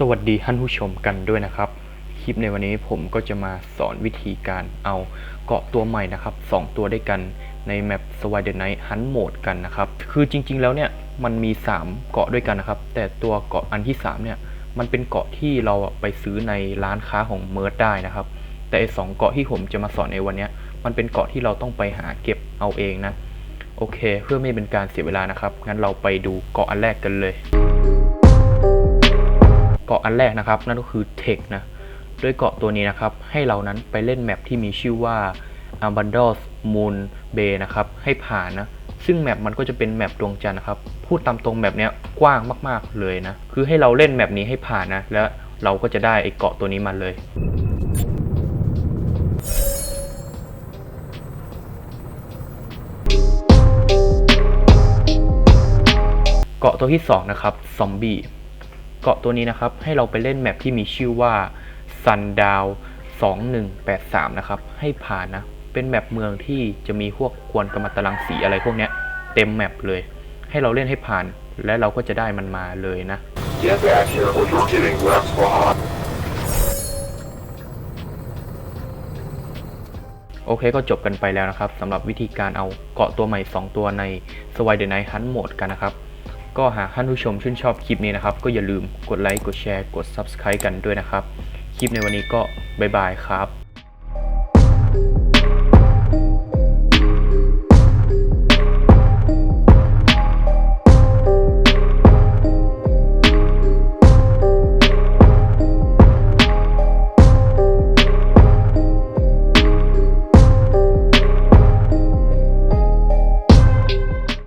สวัสดีท่านผู้ชมกันด้วยนะครับ คลิปในวันนี้ผมก็จะมาสอนวิธีการเอาเกาะตัวใหม่นะครับสองตัวด้วยกันในแมป s w i d e r Night Hunt Mode กันนะครับ คือจริง ๆ แล้วเนี่ยมันมี 3 เกาะด้วยกันนะครับ แต่ตัวเกาะอันที่ 3 เนี่ยมันเป็นเกาะที่เราไปซื้อในร้านค้าของเมิร์ดได้นะครับ แต่ไอ้สองเกาะที่ผมจะมาสอนในวันนี้มันเป็นเกาะที่เราต้องไปหาเก็บเอาเองนะ โอเค เพื่อไม่เป็นการเสียเวลานะครับงั้นเราไปดูเกาะอันแรกกันเลย เกาะอันแรกนะครับ นั่นก็คือเทคนะโดยเกาะตัวนี้นะครับ ให้เรานั้นไปเล่นแมปที่มีชื่อว่า a b a n d o s Moon Bay นะครับ ให้ผ่านนะ ซึ่งแมปมันก็จะเป็นแมปดวงจันทร์นะครับ พูดตามตรงแมปเนี้ยกว้างมากๆเลยนะ คือให้เราเล่นแมปนี้ให้ผ่านนะ แล้วเราก็จะได้ไอ้เกาะตัวนี้มาเลยเกาะตัวที่2นะครับซอมบี้ เกาะตัวนี้นะครับ ให้เราไปเล่นแมปที่มีชื่อว่า Sundown 2183 นะครับ ให้ผ่านนะ เป็นแมปเมืองที่จะมีพวกควนกำมตรังสีอะไรพวกเนี้ย เต็มแมปเลย ให้เราเล่นให้ผ่าน และเราก็จะได้มันมาเลยนะ Get back here or you're getting left behind. โอเคก็จบกันไปแล้วนะครับสำหรับวิธีการเอาเกาะตัวใหม่ 2 ตัวใน s w i d e Night Hunt Mode กันนะครับ ก็หากท่านผู้ชมชื่นชอบคลิปนี้นะครับ ก็อย่าลืมกดไลค์กดแชร์กด Subscribe กันด้วยนะครับ คลิปในวันนี้ก็บ๊ายบายครับ